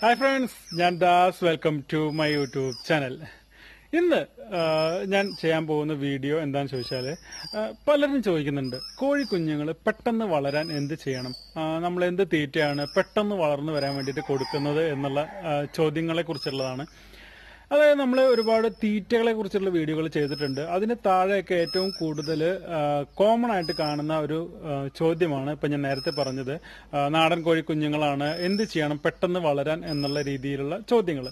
Hi friends ഞാൻ Das. Welcome to my YouTube channel ഇന്ന് ഞാൻ ചെയ്യാൻ പോകുന്ന വീഡിയോ എന്താണെന്ന് ചോദിച്ചാൽ പലരും ചോദിക്കുന്നുണ്ട്. കോഴിക്കുഞ്ഞുങ്ങൾ പെട്ടെന്ന് വളരാൻ എന്ത് ചെയ്യണം? നമ്മൾ എന്ത് തീറ്റയാണ് പെട്ടെന്ന് വളർന്നു വരാൻ വേണ്ടിയിട്ട് കൊടുക്കുന്നത് എന്നുള്ള ചോദ്യങ്ങളെ കുറിച്ചുള്ളതാണ് അതായത് നമ്മൾ ഒരുപാട് തീറ്റകളെ കുറിച്ചുള്ള വീഡിയോകൾ ചെയ്തിട്ടുണ്ട്. അതിന് താഴെയൊക്കെ ഏറ്റവും കൂടുതൽ കോമൺ ആയിട്ട് കാണുന്ന ഒരു ചോദ്യമാണ് ഇപ്പം ഞാൻ നേരത്തെ പറഞ്ഞത്. നാടൻ കോഴി കുഞ്ഞുങ്ങളാണ് എന്ത് ചെയ്യണം പെട്ടെന്ന് വളരാൻ എന്നുള്ള രീതിയിലുള്ള ചോദ്യങ്ങൾ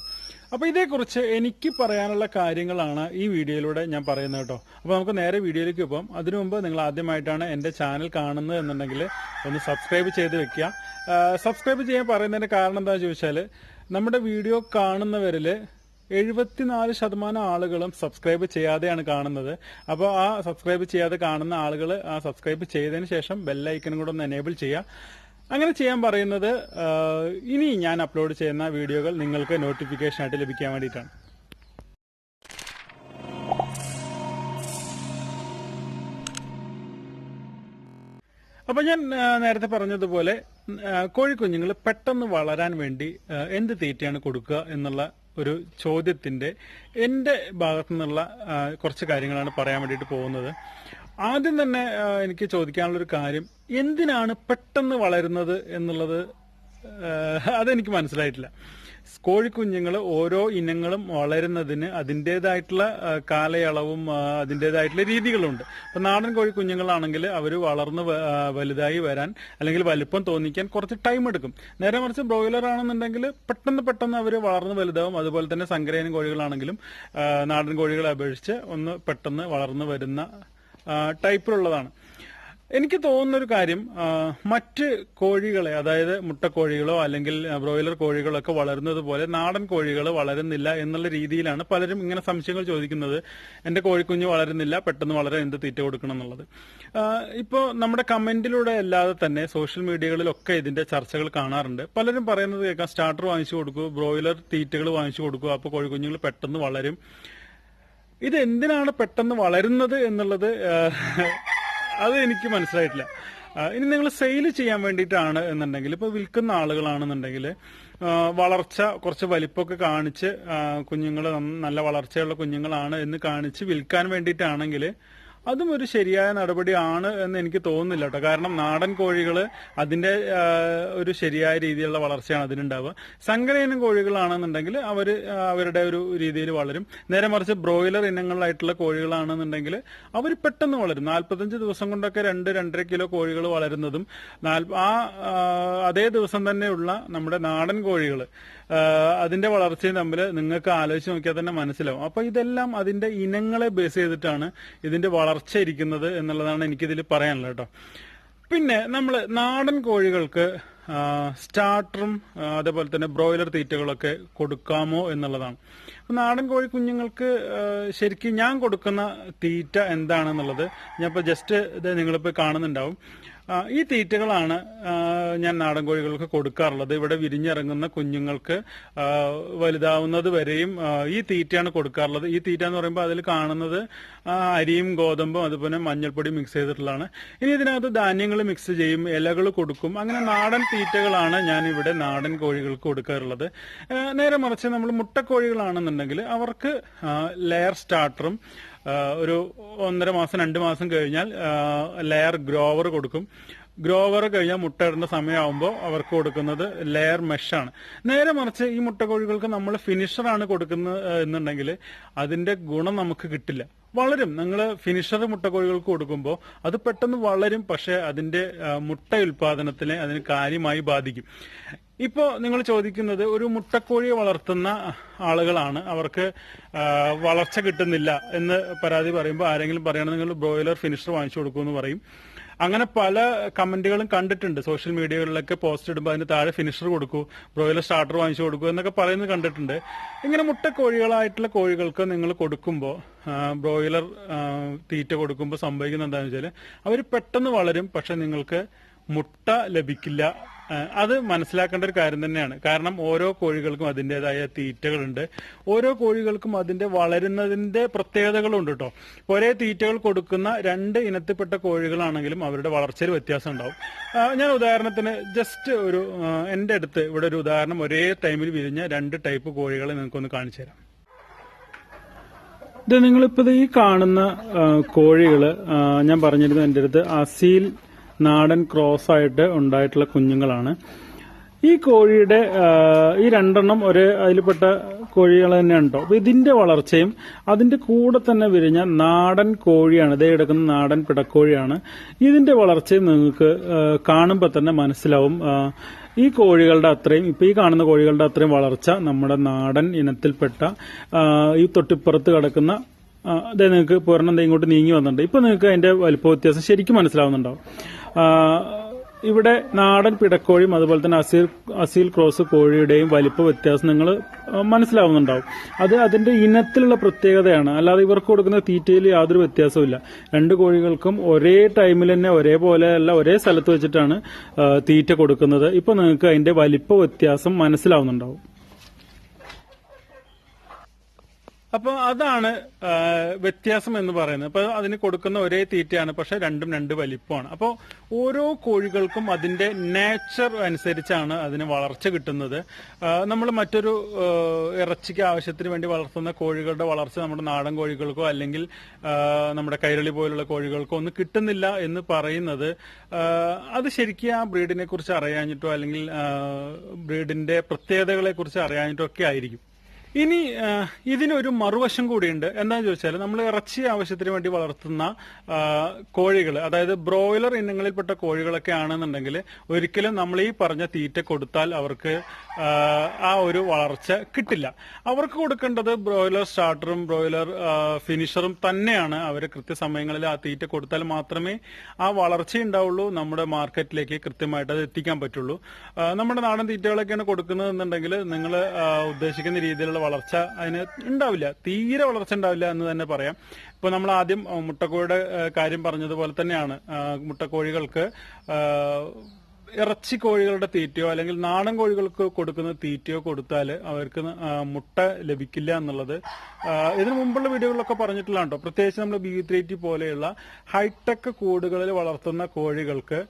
അപ്പോൾ ഇതേക്കുറിച്ച് എനിക്ക് പറയാനുള്ള കാര്യങ്ങളാണ് ഈ വീഡിയോയിലൂടെ ഞാൻ പറയുന്നത് കേട്ടോ. അപ്പോൾ നമുക്ക് നേരെ വീഡിയോയിലേക്ക് പോകാം. അതിനു മുമ്പ് നിങ്ങൾ ആദ്യമായിട്ടാണ് എന്റെ ചാനൽ കാണുന്നത് എന്നുണ്ടെങ്കിൽ ഒന്ന് സബ്സ്ക്രൈബ് ചെയ്ത് വെക്കുക. സബ്സ്ക്രൈബ് ചെയ്യാൻ പറയുന്നതിന്റെ കാരണം എന്താണെന്ന് ചോദിച്ചാൽ നമ്മുടെ വീഡിയോ കാണുന്നവരിൽ എഴുപത്തിനാല് ശതമാനം ആളുകളും സബ്സ്ക്രൈബ് ചെയ്യാതെയാണ് കാണുന്നത്. അപ്പോൾ ആ സബ്സ്ക്രൈബ് ചെയ്യാതെ കാണുന്ന ആളുകൾ ആ സബ്സ്ക്രൈബ് ചെയ്തതിന് ശേഷം ബെല്ലൈക്കനും കൂടെ ഒന്ന് എനേബിൾ ചെയ്യുക. അങ്ങനെ ചെയ്യാൻ പറയുന്നത് ഇനി ഞാൻ അപ്ലോഡ് ചെയ്യുന്ന വീഡിയോകൾ നിങ്ങൾക്ക് നോട്ടിഫിക്കേഷൻ ആയിട്ട് ലഭിക്കാൻ വേണ്ടിയിട്ടാണ്. അപ്പൊ ഞാൻ നേരത്തെ പറഞ്ഞതുപോലെ കോഴിക്കുഞ്ഞുങ്ങൾ പെട്ടെന്ന് വളരാൻ വേണ്ടി എന്ത് തീറ്റയാണ് കൊടുക്കുക എന്നുള്ള ഒരു ചോദ്യത്തിന്റെ എന്റെ ഭാഗത്തു നിന്നുള്ള കുറച്ച് കാര്യങ്ങളാണ് പറയാൻ വേണ്ടിയിട്ട് പോകുന്നത്. ആദ്യം തന്നെ എനിക്ക് ചോദിക്കാനുള്ള ഒരു കാര്യം എന്തിനാണ് പെട്ടെന്ന് വളരുന്നത് എന്നുള്ളത് അതെനിക്ക് മനസ്സിലായിട്ടില്ല. കോഴിക്കുഞ്ഞുങ്ങൾ ഓരോ ഇനങ്ങളും വളരുന്നതിന് അതിന്റെതായിട്ടുള്ള കാലയളവും അതിന്റെതായിട്ടുള്ള രീതികളുണ്ട്. ഇപ്പൊ നാടൻ കോഴിക്കുഞ്ഞുങ്ങളാണെങ്കിൽ അവർ വളർന്ന് വലുതായി വരാൻ അല്ലെങ്കിൽ വലുപ്പം തോന്നിക്കാൻ കുറച്ച് ടൈം എടുക്കും. നേരെ മറിച്ച് ബ്രോയിലർ ആണെന്നുണ്ടെങ്കിൽ പെട്ടെന്ന് പെട്ടെന്ന് അവർ വളർന്ന് വലുതാവും. അതുപോലെ തന്നെ സങ്കരയിനം കോഴികളാണെങ്കിലും നാടൻ കോഴികളെ അപേക്ഷിച്ച് ഒന്ന് പെട്ടെന്ന് വളർന്നു വരുന്ന ടൈപ്പിലുള്ളതാണ്. എനിക്ക് തോന്നുന്ന ഒരു കാര്യം മറ്റ് കോഴികളെ അതായത് മുട്ടക്കോഴികളോ അല്ലെങ്കിൽ ബ്രോയിലർ കോഴികളോ ഒക്കെ വളരുന്നത് പോലെ നാടൻ കോഴികൾ വളരുന്നില്ല എന്നുള്ള രീതിയിലാണ് പലരും ഇങ്ങനെ സംശയങ്ങൾ ചോദിക്കുന്നത്. എന്റെ കോഴിക്കുഞ്ഞ് വളരുന്നില്ല പെട്ടെന്ന് വളരെ എന്ത് തീറ്റ കൊടുക്കണം എന്നുള്ളത്. ഇപ്പോൾ ഇപ്പോ നമ്മുടെ കമന്റിലൂടെ അല്ലാതെ തന്നെ സോഷ്യൽ മീഡിയകളിലൊക്കെ ഇതിന്റെ ചർച്ചകൾ കാണാറുണ്ട്. പലരും പറയുന്നത് കേൾക്കാം സ്റ്റാർട്ടർ വാങ്ങിച്ചു കൊടുക്കൂ ബ്രോയിലർ തീറ്റകൾ വാങ്ങിച്ചു കൊടുക്കൂ അപ്പോൾ കോഴിക്കുഞ്ഞുങ്ങൾ പെട്ടെന്ന് വളരും. ഇത് എന്തിനാണ് പെട്ടെന്ന് വളരുന്നത് എന്നുള്ളത് അത് എനിക്ക് മനസ്സിലായിട്ടില്ല ഇനി നിങ്ങൾ സെയിൽ ചെയ്യാൻ വേണ്ടിയിട്ടാണ് എന്നുണ്ടെങ്കിൽ ഇപ്പൊ വിൽക്കുന്ന ആളുകളാണെന്നുണ്ടെങ്കിൽ വളർച്ച കുറച്ച് വലിപ്പമൊക്കെ കാണിച്ച് കുഞ്ഞുങ്ങൾ നല്ല വളർച്ചയുള്ള കുഞ്ഞുങ്ങളാണ് എന്ന് കാണിച്ച് വിൽക്കാൻ വേണ്ടിയിട്ടാണെങ്കിൽ അതും ഒരു ശരിയായ നടപടിയാണ് എന്ന് എനിക്ക് തോന്നുന്നില്ല കേട്ടോ. കാരണം നാടൻ കോഴികൾ അതിന്റെ ഒരു ശരിയായ രീതിയിലുള്ള വളർച്ചയാണ് അതിനുണ്ടാവുക. സങ്കരയിനം കോഴികളാണെന്നുണ്ടെങ്കിൽ അവർ അവരുടെ ഒരു രീതിയിൽ വളരും. നേരെ മറിച്ച് ബ്രോയിലർ ഇനങ്ങളിലായിട്ടുള്ള കോഴികളാണെന്നുണ്ടെങ്കിൽ അവർ പെട്ടെന്ന് വളരും. നാൽപ്പത്തഞ്ച് ദിവസം കൊണ്ടൊക്കെ രണ്ട് രണ്ടര കിലോ കോഴികൾ വളരുന്നതും ആ അതേ ദിവസം തന്നെയുള്ള നമ്മുടെ നാടൻ കോഴികൾ അതിന്റെ വളർച്ചയും തമ്മിൽ നിങ്ങൾക്ക് ആലോചിച്ച് നോക്കിയാൽ തന്നെ മനസ്സിലാവും. അപ്പൊ ഇതെല്ലാം അതിന്റെ ഇനങ്ങളെ ബേസ് ചെയ്തിട്ടാണ് ഇതിന്റെ വളർച്ച ഇരിക്കുന്നത് എന്നുള്ളതാണ് എനിക്കിതിൽ പറയാനുള്ളത് കേട്ടോ. പിന്നെ നമ്മൾ നാടൻ കോഴികൾക്ക് സ്റ്റാർട്ടറും അതേപോലെ തന്നെ ബ്രോയിലർ തീറ്റകളൊക്കെ കൊടുക്കാമോ എന്നുള്ളതാണ്. നാടൻ കോഴി കുഞ്ഞുങ്ങൾക്ക് ശരിക്കും ഞാൻ കൊടുക്കുന്ന തീറ്റ എന്താണെന്നുള്ളത് ഇപ്പൊ ജസ്റ്റ് ഇത് നിങ്ങളിപ്പോൾ കാണുന്നുണ്ടാവും. ഈ തീറ്റകളാണ് ഞാൻ നാടൻ കോഴികൾക്ക് കൊടുക്കാറുള്ളത്. ഇവിടെ വിരിഞ്ഞിറങ്ങുന്ന കുഞ്ഞുങ്ങൾക്ക് വലുതാവുന്നത് വരെയും ഈ തീറ്റയാണ് കൊടുക്കാറുള്ളത്. ഈ തീറ്റ എന്ന് പറയുമ്പോൾ അതിൽ കാണുന്നത് അരിയും ഗോതമ്പും അതുപോലെ മഞ്ഞൾപ്പൊടി മിക്സ് ചെയ്തിട്ടുള്ളതാണ്. ഇനി ഇതിനകത്ത് ധാന്യങ്ങൾ മിക്സ് ചെയ്യും ഇലകൾ കൊടുക്കും. അങ്ങനെ നാടൻ തീറ്റകളാണ് ഞാൻ ഇവിടെ നാടൻ കോഴികൾക്ക് കൊടുക്കാറുള്ളത്. നേരെ മറിച്ച് നമ്മൾ മുട്ടക്കോഴികളാണെന്നുണ്ടെങ്കിൽ അവർക്ക് ലെയർ സ്റ്റാർട്ടറും ഒരു ഒന്നര മാസം രണ്ട് മാസം കഴിഞ്ഞാൽ ലെയർ ഗ്രോവർ കൊടുക്കും. ഗ്രോവർ കഴിഞ്ഞാൽ മുട്ടയിടുന്ന സമയമാകുമ്പോൾ അവർക്ക് കൊടുക്കുന്നത് ലെയർ മെഷാണ് നേരെ മറിച്ച് ഈ മുട്ടക്കോഴികൾക്ക് നമ്മൾ ഫിനിഷറാണ് കൊടുക്കുന്നത് എന്നുണ്ടെങ്കിൽ അതിന്റെ ഗുണം നമുക്ക് കിട്ടില്ല. വളരും. നിങ്ങൾ ഫിനിഷർ മുട്ടക്കോഴികൾക്ക് കൊടുക്കുമ്പോൾ അത് പെട്ടെന്ന് വളരും പക്ഷെ അതിന്റെ മുട്ട ഉൽപാദനത്തിനെ അതിന് കാര്യമായി ബാധിക്കും. ഇപ്പോ നിങ്ങൾ ചോദിക്കുന്നത് ഒരു മുട്ടക്കോഴിയെ വളർത്തുന്ന ആളുകളാണ്. അവർക്ക് വളർച്ച കിട്ടുന്നില്ല എന്ന് പരാതി പറയുമ്പോൾ ആരെങ്കിലും പറയണം നിങ്ങൾ ബ്രോയിലർ ഫിനിഷർ വാങ്ങിച്ചു കൊടുക്കുമെന്ന് പറയും. അങ്ങനെ പല കമന്റുകളും കണ്ടിട്ടുണ്ട്. സോഷ്യൽ മീഡിയകളിലൊക്കെ പോസ്റ്റ് ഇടുമ്പോൾ അതിന് താഴെ ഫിനിഷർ കൊടുക്കൂ ബ്രോയിലർ സ്റ്റാർട്ടർ വാങ്ങിച്ചു കൊടുക്കൂ എന്നൊക്കെ പറയുന്നത് കണ്ടിട്ടുണ്ട്. ഇങ്ങനെ മുട്ട കോഴികളായിട്ടുള്ള കോഴികൾക്ക് നിങ്ങൾ കൊടുക്കുമ്പോൾ ബ്രോയിലർ തീറ്റ കൊടുക്കുമ്പോൾ സംഭവിക്കുന്നത് എന്താണെന്ന് വെച്ചാൽ അവർ പെട്ടെന്ന് വളരും പക്ഷെ നിങ്ങൾക്ക് മുട്ട ലഭിക്കില്ല. അത് മനസ്സിലാക്കേണ്ട ഒരു കാര്യം തന്നെയാണ്. കാരണം ഓരോ കോഴികൾക്കും അതിന്റെതായ തീറ്റകളുണ്ട്. ഓരോ കോഴികൾക്കും അതിന്റെ വളരുന്നതിന്റെ പ്രത്യേകതകളുണ്ട് കേട്ടോ. ഒരേ തീറ്റകൾ കൊടുക്കുന്ന രണ്ട് ഇനത്തിൽപ്പെട്ട കോഴികളാണെങ്കിലും അവരുടെ വളർച്ചയിൽ വ്യത്യാസം ഉണ്ടാവും. ഞാൻ ഉദാഹരണത്തിന് ജസ്റ്റ് ഒരു എന്റെ അടുത്ത് ഇവിടെ ഒരു ഉദാഹരണം ഒരേ ടൈമിൽ വിരിഞ്ഞ രണ്ട് ടൈപ്പ് കോഴികളെ നിങ്ങൾക്കൊന്ന് കാണിച്ചു തരാം. ഇത് നിങ്ങളിപ്പോൾ ഈ കാണുന്ന കോഴികൾ ഞാൻ പറഞ്ഞിരുന്നു എന്റെ അടുത്ത് അസീൽ നാടൻ ക്രോസ് ആയിട്ട് ഉണ്ടായിട്ടുള്ള കുഞ്ഞുങ്ങളാണ്. ഈ കോഴിയുടെ ഈ രണ്ടെണ്ണം ഒരേ അതിൽപ്പെട്ട കോഴികൾ തന്നെ ഉണ്ടോ അപ്പൊ ഇതിന്റെ വളർച്ചയും അതിന്റെ കൂടെ തന്നെ വിരിഞ്ഞ നാടൻ കോഴിയാണ് ഇതേ കിടക്കുന്ന നാടൻ പിടക്കോഴിയാണ്. ഇതിന്റെ വളർച്ചയും നിങ്ങൾക്ക് കാണുമ്പോൾ തന്നെ മനസ്സിലാവും ഈ കോഴികളുടെ അത്രയും ഇപ്പൊ ഈ കാണുന്ന കോഴികളുടെ അത്രയും വളർച്ച നമ്മുടെ നാടൻ ഇനത്തിൽപ്പെട്ട ഈ തൊട്ടിപ്പുറത്ത് കിടക്കുന്ന അതെ നിങ്ങൾക്ക് പൂർണം ഇങ്ങോട്ട് നീങ്ങി വന്നിട്ടുണ്ട്. ഇപ്പൊ നിങ്ങൾക്ക് അതിന്റെ വലിപ്പ വ്യത്യാസം ശരിക്കും മനസ്സിലാവുന്നുണ്ടാവും. ആ, ഇവിടെ നാടൻ പിടക്കോഴിയും അതുപോലെ തന്നെ അസീൽ അസീൽ ക്രോസ് കോഴിയുടെയും വലിപ്പ വ്യത്യാസം നിങ്ങൾ മനസ്സിലാവുന്നുണ്ടാവും. അത് അതിന്റെ ഇനത്തിലുള്ള പ്രത്യേകതയാണ്. അല്ലാതെ ഇവർക്ക് കൊടുക്കുന്ന തീറ്റയിൽ യാതൊരു വ്യത്യാസവും രണ്ട് കോഴികൾക്കും ഒരേ ടൈമിൽ തന്നെ ഒരേപോലെ അല്ല ഒരേ സ്ഥലത്ത് വെച്ചിട്ടാണ് തീറ്റ കൊടുക്കുന്നത്. ഇപ്പൊ നിങ്ങൾക്ക് അതിന്റെ വലിപ്പ വ്യത്യാസം മനസ്സിലാവുന്നുണ്ടാവും. അപ്പൊ അതാണ് വ്യത്യാസം എന്ന് പറയുന്നത്. അപ്പൊ അതിന് കൊടുക്കുന്ന ഒരേ തീറ്റയാണ് പക്ഷെ രണ്ടും രണ്ട് വലിപ്പമാണ്. അപ്പോൾ ഓരോ കോഴികൾക്കും അതിന്റെ നേച്ചർ അനുസരിച്ചാണ് അതിന് വളർച്ച കിട്ടുന്നത്. നമ്മൾ മറ്റൊരു ഇറച്ചിക്ക് ആവശ്യത്തിന് വേണ്ടി വളർത്തുന്ന കോഴികളുടെ വളർച്ച നമ്മുടെ നാടൻ കോഴികൾക്കോ അല്ലെങ്കിൽ നമ്മുടെ കൈരളി പോലുള്ള കോഴികൾക്കോ ഒന്നും കിട്ടുന്നില്ല എന്ന് പറയുന്നത്. അത് ശരിക്കും ആ ബ്രീഡിനെ കുറിച്ച് അറിയാഞ്ഞിട്ടോ അല്ലെങ്കിൽ ബ്രീഡിന്റെ പ്രത്യേകതകളെ കുറിച്ച് അറിയാഞ്ഞിട്ടോ ഒക്കെ ആയിരിക്കും. ഇനി ഇതിനൊരു മറുവശം കൂടിയുണ്ട്. എന്താണെന്ന് ചോദിച്ചാൽ നമ്മൾ ഇറച്ചി ആവശ്യത്തിന് വേണ്ടി വളർത്തുന്ന കോഴികൾ അതായത് ബ്രോയിലർ ഇനങ്ങളിൽപ്പെട്ട കോഴികളൊക്കെ ആണെന്നുണ്ടെങ്കിൽ ഒരിക്കലും നമ്മൾ ഈ പറഞ്ഞ തീറ്റ കൊടുത്താൽ അവർക്ക് ആ, ആ ഒരു വളർച്ച കിട്ടില്ല. അവർക്ക് കൊടുക്കേണ്ടത് ബ്രോയിലർ സ്റ്റാർട്ടറും ബ്രോയിലർ ഫിനിഷറും തന്നെയാണ്. അവർ കൃത്യസമയങ്ങളിൽ ആ തീറ്റ കൊടുത്താൽ മാത്രമേ ആ വളർച്ച ഉണ്ടാവുള്ളൂ. നമ്മുടെ മാർക്കറ്റിലേക്ക് കൃത്യമായിട്ട് അത് എത്തിക്കാൻ പറ്റുള്ളൂ. നമ്മുടെ നാടൻ തീറ്റകളൊക്കെയാണ് കൊടുക്കുന്നതെന്നുണ്ടെങ്കിൽ നിങ്ങൾ ഉദ്ദേശിക്കുന്ന രീതിയിലുള്ള വളർച്ച അതിന് ഉണ്ടാവില്ല. തീരെ വളർച്ച ഉണ്ടാവില്ല എന്ന് തന്നെ പറയാം. ഇപ്പൊ നമ്മൾ ആദ്യം മുട്ടക്കോഴിയുടെ കാര്യം പറഞ്ഞതുപോലെ തന്നെയാണ്. മുട്ടക്കോഴികൾക്ക് ഇറച്ചി കോഴികളുടെ തീറ്റയോ അല്ലെങ്കിൽ നാടൻ കോഴികൾക്ക് കൊടുക്കുന്ന തീറ്റയോ കൊടുത്താൽ അവർക്ക് മുട്ട ലഭിക്കില്ല എന്നുള്ളത് ഇതിനു മുമ്പുള്ള വീഡിയോകളിലൊക്കെ പറഞ്ഞിട്ടില്ല കേട്ടോ പ്രത്യേകിച്ച് നമ്മൾ ബി ത്രീ ടി പോലെയുള്ള ഹൈടെക് കൂടുകളിൽ വളർത്തുന്ന കോഴികൾക്ക്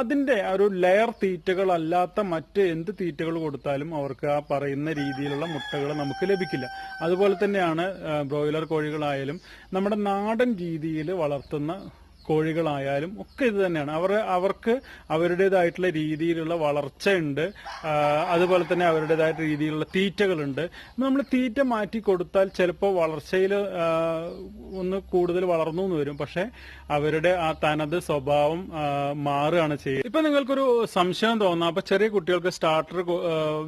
അതിന്റെ ഒരു ലെയർ തീറ്റകൾ അല്ലാത്ത മറ്റ് എന്ത് തീറ്റകൾ കൊടുത്താലും അവർക്ക് ആ പറയുന്ന രീതിയിലുള്ള മുട്ടകൾ നമുക്ക് ലഭിക്കില്ല. അതുപോലെ തന്നെയാണ് ബ്രോയിലർ കോഴികളായാലും നമ്മുടെ നാടൻ രീതിയിൽ വളർത്തുന്ന കോഴികളായാലും ഒക്കെ ഇത് തന്നെയാണ്. അവർ അവർക്ക് അവരുടേതായിട്ടുള്ള രീതിയിലുള്ള വളർച്ചയുണ്ട്. അതുപോലെ തന്നെ അവരുടേതായിട്ട് രീതിയിലുള്ള തീറ്റകളുണ്ട്. നമ്മൾ തീറ്റ മാറ്റി കൊടുത്താൽ ചിലപ്പോൾ വളർച്ചയിൽ ഒന്ന് കൂടുതൽ വളർന്നു എന്ന് വരും. പക്ഷെ അവരുടെ ആ തനത് സ്വഭാവം മാറുകയാണ് ചെയ്യുക ഇപ്പൊ നിങ്ങൾക്കൊരു സംശയം തോന്നാം. അപ്പൊ ചെറിയ കുട്ടികൾക്ക് സ്റ്റാർട്ടർ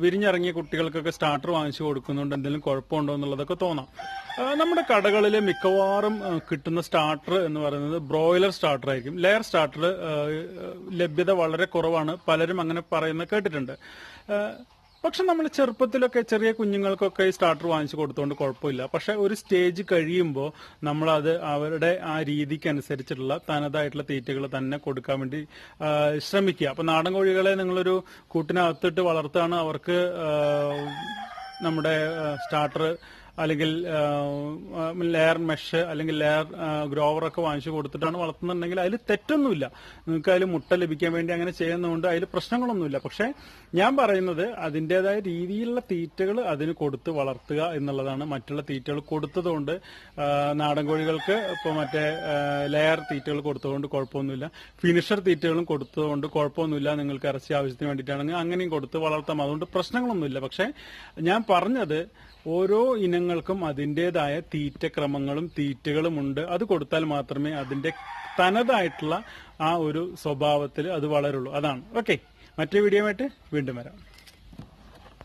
വിരിഞ്ഞിറങ്ങിയ കുട്ടികൾക്കൊക്കെ സ്റ്റാർട്ടർ വാങ്ങിച്ചു കൊടുക്കുന്നുണ്ട്. എന്തെങ്കിലും കുഴപ്പമുണ്ടോ എന്നുള്ളതൊക്കെ തോന്നാം. നമ്മുടെ കടകളിൽ മിക്കവാറും കിട്ടുന്ന സ്റ്റാർട്ടർ എന്ന് പറയുന്നത് ബ്രോയിലർ സ്റ്റാർട്ടർ ആയിരിക്കും. ലെയർ സ്റ്റാർട്ടർ ലഭ്യത വളരെ കുറവാണ്. പലരും അങ്ങനെ പറയുന്ന കേട്ടിട്ടുണ്ട്. പക്ഷെ നമ്മൾ ചെറുപ്പത്തിലൊക്കെ ചെറിയ കുഞ്ഞുങ്ങൾക്കൊക്കെ ഈ സ്റ്റാർട്ടർ വാങ്ങിച്ചു കൊടുത്തുകൊണ്ട് കുഴപ്പമില്ല. പക്ഷെ ഒരു സ്റ്റേജ് കഴിയുമ്പോൾ നമ്മളത് അവരുടെ ആ രീതിക്ക് അനുസരിച്ചിട്ടുള്ള തനതായിട്ടുള്ള തീറ്റകൾ തന്നെ കൊടുക്കാൻ വേണ്ടി ശ്രമിക്കുക. അപ്പൊ നാടൻ കോഴികളെ നിങ്ങളൊരു കൂട്ടിനകത്തിട്ട് വളർത്താണ് അവർക്ക് നമ്മുടെ സ്റ്റാർട്ടർ അല്ലെങ്കിൽ ലെയർ മെഷ് അല്ലെങ്കിൽ ലെയർ ഗ്രോവർ ഒക്കെ വാങ്ങിച്ചു കൊടുത്തിട്ടാണ് വളർത്തുന്നുണ്ടെങ്കിൽ അതിൽ തെറ്റൊന്നുമില്ല. നിങ്ങൾക്ക് അതിൽ മുട്ട ലഭിക്കാൻ വേണ്ടി അങ്ങനെ ചെയ്യുന്നതുകൊണ്ട് അതിൽ പ്രശ്നങ്ങളൊന്നുമില്ല. പക്ഷെ ഞാൻ പറയുന്നത് അതിന്റെതായ രീതിയിലുള്ള തീറ്റകൾ അതിന് കൊടുത്ത് വളർത്തുക എന്നുള്ളതാണ് മറ്റുള്ള തീറ്റകൾ കൊടുത്തതുകൊണ്ട് നാടൻ കോഴികൾക്ക് ഇപ്പോൾ മറ്റേ ലെയർ തീറ്റകൾ കൊടുത്തതുകൊണ്ട് കുഴപ്പമൊന്നുമില്ല. ഫിനിഷർ തീറ്റകളും കൊടുത്തതുകൊണ്ട് കുഴപ്പമൊന്നുമില്ല. നിങ്ങൾക്ക് ഇറച്ചി ആവശ്യത്തിന് വേണ്ടിയിട്ടാണെങ്കിൽ അങ്ങനെയും കൊടുത്ത് വളർത്താം. അതുകൊണ്ട് പ്രശ്നങ്ങളൊന്നുമില്ല. പക്ഷെ ഞാൻ പറഞ്ഞത് ഓരോ ഇനങ്ങൾക്കും അതിന്റെതായ തീറ്റക്രമങ്ങളും തീറ്റകളും ഉണ്ട്. അത് കൊടുത്താൽ മാത്രമേ അതിന്റെ തനതായിട്ടുള്ള ആ ഒരു സ്വഭാവത്തിൽ അത് വളരുള്ളൂ. അതാണ്. ഓക്കെ. മറ്റേ വീഡിയോ ആയിട്ട് വീണ്ടും വരാം.